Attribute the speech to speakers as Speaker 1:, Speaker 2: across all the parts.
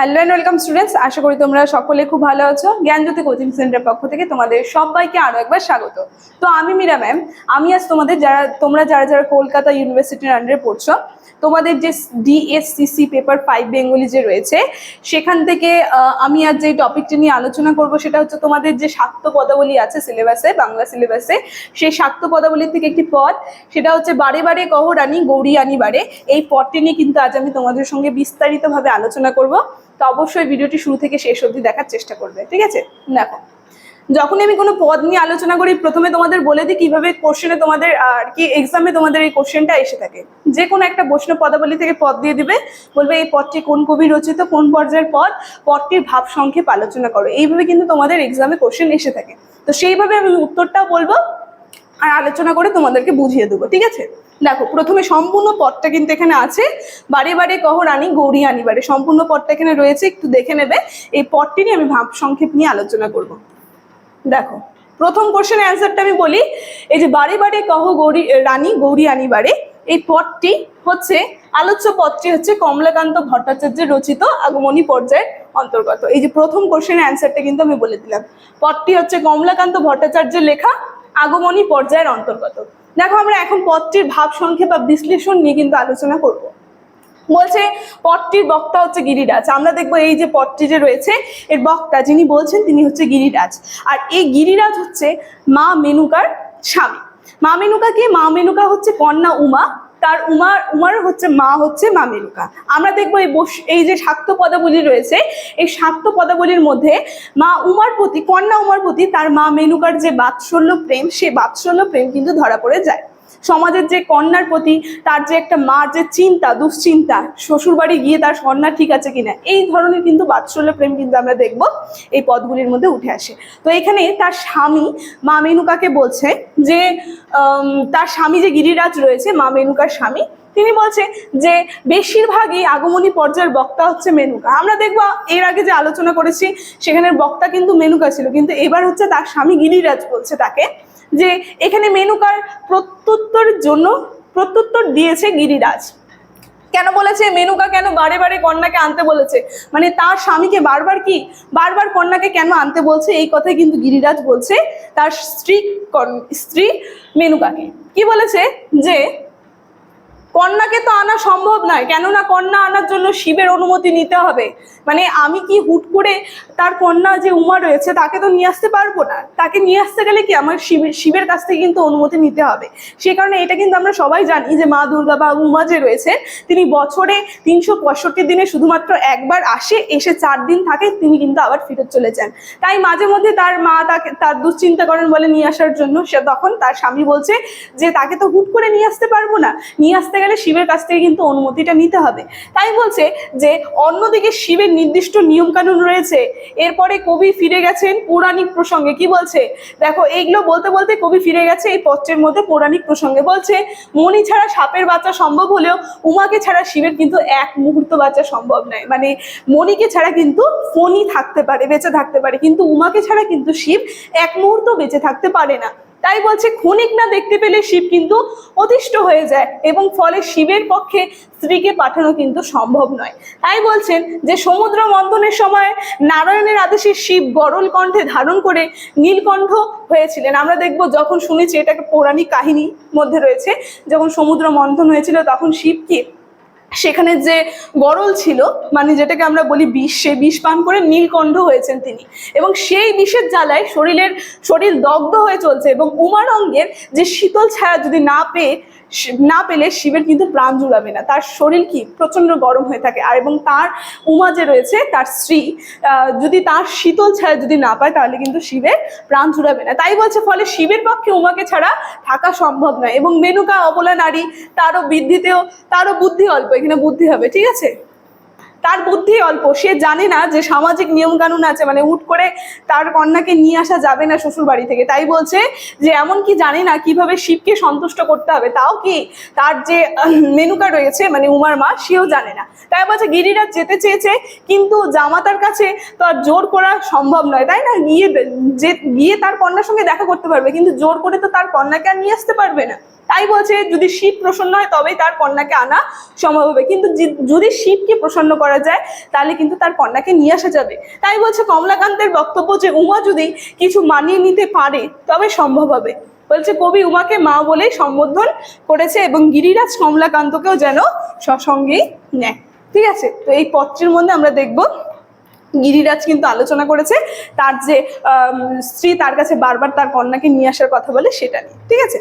Speaker 1: Hello and welcome students আশা করি তোমরা সকলে খুব ভালো আছো। জ্ঞানজ্যোতি কোচিং সেন্টার পক্ষ থেকে তোমাদের সবাইকে আরও একবার স্বাগত। তো আমি মীরা ম্যাম আমি আজ তোমাদের যারা তোমরা যারা যারা কলকাতা ইউনিভার্সিটির আন্ডারে পড়ছো, তোমাদের যে ডিএসসিসি পেপার ফাইভ বেঙ্গলি যে রয়েছে, সেখান থেকে আমি আজ যে টপিকটি নিয়ে আলোচনা করব, সেটা হচ্ছে তোমাদের যে শাক্ত পদাবলী আছে সিলেবাসে বাংলা সিলেবাসে সেই শাক্ত পদাবলীর থেকে একটি পদ, সেটা হচ্ছে বারে বারে কহ রানী, গৌরী আনি বারে। এই পদটি নিয়ে কিন্তু আজ আমি তোমাদের সঙ্গে বিস্তারিতভাবে আলোচনা করব। তো অবশ্যই ভিডিওটি শুরু থেকে শেষ অবধি দেখার চেষ্টা করবে, ঠিক আছে? দেখো, যখনই আমি কোনো পদ নিয়ে আলোচনা করি, প্রথমে তোমাদের বলে দিই কীভাবে কোশ্চেনে তোমাদের, আর কি এক্সামে তোমাদের এই কোশ্চেনটা এসে থাকে। যে কোনো একটা বৈষ্ণব পদাবলী থেকে পদ দিয়ে দিবে, বলবে এই পদটি কোন কবি রচিত, কোন পর্যায়ের পদ, পদটির ভাব সংক্ষেপ আলোচনা করো। এইভাবে কিন্তু তোমাদের এক্সামে কোশ্চেন এসে থাকে। তো সেইভাবে আমি উত্তরটাও বলব আর আলোচনা করে তোমাদেরকে বুঝিয়ে দেবো, ঠিক আছে? দেখো, প্রথমে সম্পূর্ণ পদটা কিন্তু এখানে আছে। বারে বারে কহ রানী গৌরী আনিবারে সম্পূর্ণ পদটা এখানে রয়েছে, একটু দেখে নেবে। এই পদটি নিয়ে আমি ভাব সংক্ষেপ নিয়ে আলোচনা করব। দেখো, প্রথম কোশ্চেনের অ্যান্সারটা আমি বলি, এই যে বারে বারে কহ গৌরী রানী গৌরী আনিবারে এই পদটি হচ্ছে, আলোচ্য পদটি হচ্ছে কমলাকান্ত ভট্টাচার্যের রচিত আগমনী পর্যায়ের অন্তর্গত। এই যে প্রথম কোশ্চেনের অ্যান্সারটা কিন্তু আমি বলে দিলাম। পদটি হচ্ছে কমলাকান্ত ভট্টাচার্যের লেখা আগমনী পর্যায়ের অন্তর্গত। দেখো, আমরা এখন পথটির ভাব সংক্ষেপ বা বিশ্লেষণ নিয়ে কিন্তু আলোচনা করব। বলছে, পদটির বক্তা হচ্ছে গিরিরাজ। আমরা দেখব এই যে পদটি যে রয়েছে, এর বক্তা যিনি বলছেন, তিনি হচ্ছে গিরিরাজ। আর এই গিরিরাজ হচ্ছে মা মেনুকার স্বামী। মা মেনুকা কি? মা মেনুকা হচ্ছে কন্যা উমা। তার উমার উমার হচ্ছে মা হচ্ছে মা মেনুকা আমরা দেখব এই বস- এই যে সাক্ত পদাবলী রয়েছে, এই সাক্ত পদাবলীর মধ্যে মা উমার প্রতি, কন্যা উমার প্রতি তার মা মেনুকার যে বাৎসল্য প্রেম, সে বাৎসল্য প্রেম কিন্তু ধরা পড়ে যায়। সমাজের যে কন্যার প্রতি তার যে একটা মার যে চিন্তা, দুশ্চিন্তা, শ্বশুরবাড়ি গিয়ে তার কন্যা ঠিক আছে কিনা, এই ধরনের কিন্তু বাৎসল্য প্রেম কিন্তু আমরা দেখব এই পদগুলির মধ্যে উঠে আসে। তো এখানে তার স্বামী মা মেনুকাকে বলছে যে তার স্বামী যে গিরিরাজ রয়েছে, মা মেনুকার স্বামী তিনি বলছে যে বেশিরভাগই আগমনী পর্যায়ের বক্তা হচ্ছে মেনুকা। আমরা দেখব এর আগে যে আলোচনা করেছি সেখানের বক্তা কিন্তু মেনুকা ছিল। কিন্তু এবার হচ্ছে তার স্বামী গিরিরাজ বলছে তাকে যে এখানে মেনুকার প্রত্যুত্তরের জন্য প্রত্যুত্তর দিয়েছে গিরিরাজ। কেন বলেছে? মেনুকা কেন বারে বারে কন্যাকে আনতে বলেছে? মানে তার স্বামীকে বারবার কি? বারবার কন্যাকে কেন আনতে বলছে? এই কথাই কিন্তু গিরিরাজ বলছে তার স্ত্রী স্ত্রী মেনুকাকে। কি বলেছে? যে কন্যাকে তো আনা সম্ভব নয়, কেননা কন্যা আনার জন্য শিবের অনুমতি নিতে হবে। মানে আমি কি হুট করে তার কন্যা যে উমা রয়েছে, তাকে তো নিয়ে আসতে পারব না। তাকে নিয়ে আসতে গেলে কি আমার শিবের শিবের কাছ থেকে কিন্তু অনুমতি নিতে হবে। সে কারণে এটা কিন্তু আমরা সবাই জানি যে মা দুর্গা বা উমা যে রয়েছে, তিনি বছরে তিনশো পঁয়ষট্টি দিনে শুধুমাত্র একবার আসে, এসে চার দিন থাকে, তিনি কিন্তু আবার ফিরত চলে যান। তাই মাঝে মধ্যে তার মা তাকে, তার দুশ্চিন্তা করেন বলে নিয়ে আসার জন্য সে তখন তার স্বামী বলছে যে, তাকে তো হুট করে নিয়ে আসতে পারব না। নিয়ে আসতে গেলে শিবের কাছ থেকে কিন্তু অনুমতিটা নিতে হবে। তাই বলছে যে, অন্যদিকে শিবের নির্দিষ্ট নিয়ম কানুন রয়েছে। এরপরে কবি ফিরে গেছেন পৌরাণিক প্রসঙ্গে। কি বলছে? দেখো, এইগুলো বলতে বলতে কবি ফিরে গেছে এই পত্রের মধ্যে পৌরাণিক প্রসঙ্গে। বলছে, মণি ছাড়া সাপের বাচ্চা সম্ভব হলেও উমাকে ছাড়া শিবের কিন্তু এক মুহূর্ত বাচ্চা সম্ভব নয়। মানে মণিকে ছাড়া কিন্তু ফণি থাকতে পারে, বেঁচে থাকতে পারে। কিন্তু উমাকে ছাড়া কিন্তু শিব এক মুহূর্ত বেঁচে থাকতে পারে না। তাই বলছে, ক্ষণিক না দেখতে পেলে শিব কিন্তু অতিষ্ঠ হয়ে যায় এবং ফলে শিবের পক্ষে স্ত্রীকে পাঠানো কিন্তু সম্ভব নয়। তাই বলছেন যে, সমুদ্র মন্থনের সময় নারায়ণের আদেশে শিব গরল কণ্ঠে ধারণ করে নীলকণ্ঠ হয়েছিলেন। আমরা দেখব যখন শুনেছি এটা একটা পৌরাণিক কাহিনী মধ্যে রয়েছে, যখন সমুদ্র মন্থন হয়েছিল তখন শিব কি সেখানে যে গরল ছিল মানে যেটাকে আমরা বলি বিষ সে বিষ পান করে নীলকণ্ঠ হয়েছেন তিনি। এবং সেই বিষের জ্বালায় শরীরের, শরীর দগ্ধ হয়ে চলছে এবং উমারঙ্গের যে শীতল ছায়া যদি না পেয়ে না পেলে শিবের কিন্তু প্রাণ জুড়াবে না। তার শরীর কি? প্রচণ্ড গরম হয়ে থাকে। আর এবং তার উমা যে রয়েছে, তার স্ত্রী যদি তার শীতল ছাড়া যদি না পায়, তাহলে কিন্তু শিবের প্রাণ জুড়াবে না। তাই বলছে, ফলে শিবের পক্ষে উমাকে ছাড়া থাকা সম্ভব নয়। এবং মেনুকা অবলা নারী, তারও বৃদ্ধিতেও, তারও বুদ্ধি অল্প। এখানে বুদ্ধি হবে, ঠিক আছে? তার বুদ্ধি অল্প। সে জানে না যে সামাজিক নিয়ম কানুন আছে মানে হুট করে তার কন্যাকে নিয়ে আসা যাবে না শ্বশুর বাড়ি থেকে। তাই বলছে যে এমন কি জানে না কীভাবে শিবকে সন্তুষ্ট করতে হবে। তাও কি তার যে মেনুকা রয়েছে মানে উমার মা, সেও জানে না। তাই বলছে, গিরিরাজ যেতে চেয়েছে, কিন্তু জামাতার কাছে তো আর জোর করা সম্ভব নয়, তাই না? গিয়ে যে, গিয়ে তার কন্যার সঙ্গে দেখা করতে পারবে, কিন্তু জোর করে তো তার কন্যাকে আর নিয়ে আসতে পারবে না। তাই বলছে, যদি শিব প্রসন্ন হয় তবেই তার কন্যাকে আনা সম্ভব হবে। কিন্তু যদি শিবকে প্রসন্ন করা যায়, তাহলে কিন্তু তার কন্যাকে নিয়ে আসা যাবে। তাই বলছে কমলাকান্তের বক্তব্য যে, উমা যদি কিছু মানিয়ে নিতে পারে, তবে সম্ভব হবে। বলছে, কবি উমাকে মা বলেই সম্বোধন করেছে এবং গিরিরাজ কমলাকান্তকেও যেন সসঙ্গেই নেয়। ঠিক আছে? তো এই পত্রের মধ্যে আমরা দেখব, গিরিরাজ কিন্তু আলোচনা করেছে তার যে স্ত্রী তার কাছে বারবার তার কন্যাকে নিয়ে আসার কথা বলে সেটা নিয়ে। ঠিক আছে?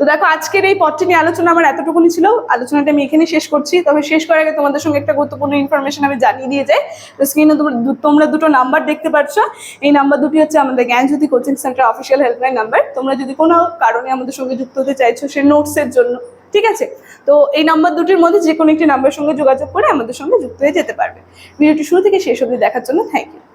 Speaker 1: তো দেখো, আজকের এই পথটি নিয়ে আলোচনা আমার এতটুকুনি ছিল। আলোচনাটা আমি এখানে শেষ করছি। তবে শেষ করার আগে তোমাদের সঙ্গে একটা গুরুত্বপূর্ণ ইনফরমেশন আমি জানিয়ে দিয়ে যাই। তো স্ক্রিনে তোমরা দুটো নাম্বার দেখতে পাচ্ছ। এই নাম্বার দুটি হচ্ছে আমাদের Gyanjyoti coaching centre official helpline number তোমরা যদি কোনো কারণে আমাদের সঙ্গে যুক্ত হতে চাইছো সে নোটসের জন্য, ঠিক আছে? তো এই নাম্বার দুটির মধ্যে যে কোনো একটি নাম্বারের সঙ্গে যোগাযোগ করে আমাদের সঙ্গে যুক্ত হয়ে যেতে পারবে। ভিডিওটি শুরু থেকে শেষ অবধি দেখার জন্য থ্যাংক ইউ